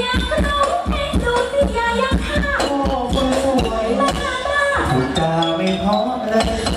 อยากรู้เอ็นดูที่ยายักษ์ข้า โอ้คนสวย บ้าบ้า พูดจาไม่เพราะเลย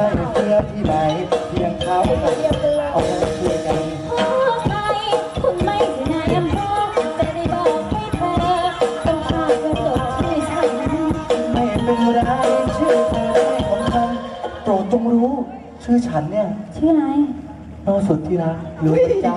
ช่เสื้อที่ไหนเพียงเขาเอาไปคุยกันไม่เป็นไรชื่อเธอได้ของฉันโปรดจงรู้ชื่อฉันเนี่ย ชื่ออะไรน้องสุดที่รักหรือว่จ้า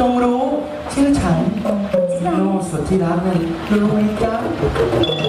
จงรู้ชื่อฉัน โนสุดที่รักนั่นรู้ไหมจ๊ะ